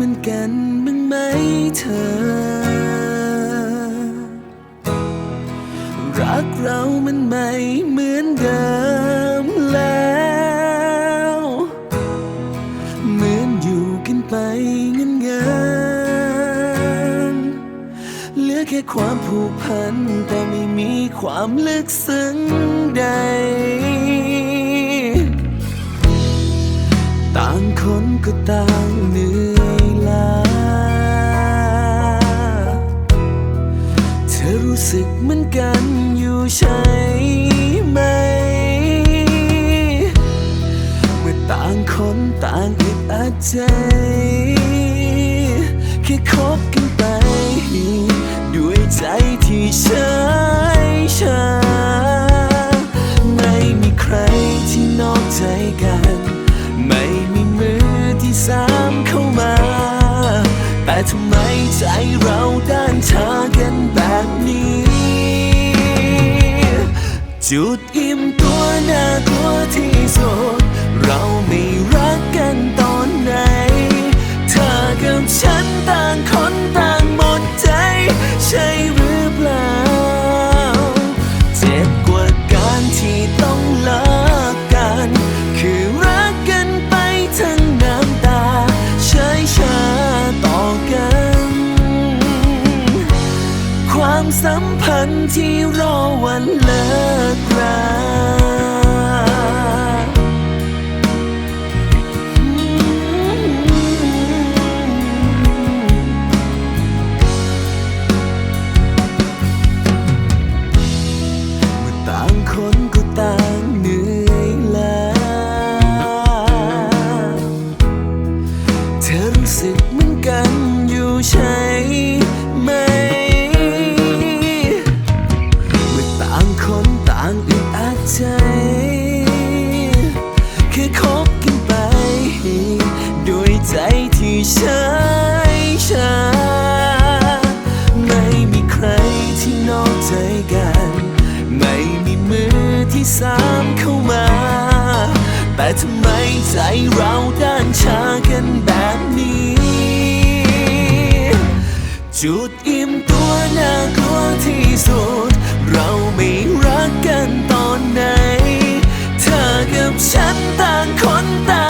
สึกเหมือนกันบ้างไหมเธอ รักเรามันไม่เหมือนเดิมแล้ว เหมือนอยู่กันไปเงินเงินเหลือแค่ความผูกพัน แต่ไม่มีความลึกซึ้งใดต่างคนก็ต่าง รู้สึกเหมือนกันอยู่ใช่ไหม เมื่อต่างคนต่างอึดอัดใจ แค่คบกันไป ด้วยใจที่เฉยชาไม่มีใครที่นอกใจกัน ไม่มีมือที่สามเข้ามา แต่ทำไมใจเราด้านชา จุดอิ่มตัวน่ากลัวที่สุดเราไม่รั ความสัมพันธ์ที่รอวันเลิกราเมื่อต่างคนก็ต่าง ใจที่เฉยชาไม่มีใครที่นอกใจกัน ไม่มีมือที่สามเข้ามา แต่ทำไมใจเราด้านชากันแบบนี้ จุดอิ่มตัวน่ากลัวที่สุด เราไม่รักกันตอนไหน เธอกับฉันต่างคนต่าง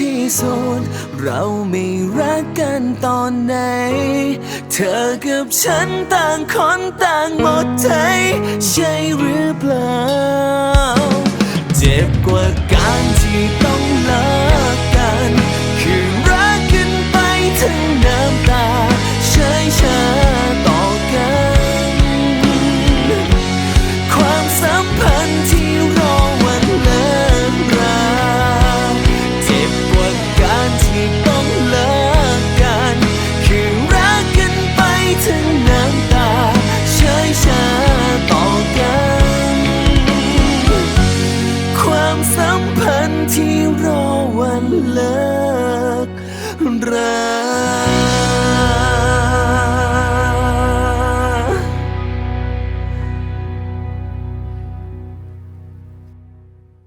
ที่สุด เราไม่รักกันตอนไหน เธอกับฉันต่างคนต่างหมดใจ ใช่หรือเปล่า เจ็บกว่าการที่ต้อง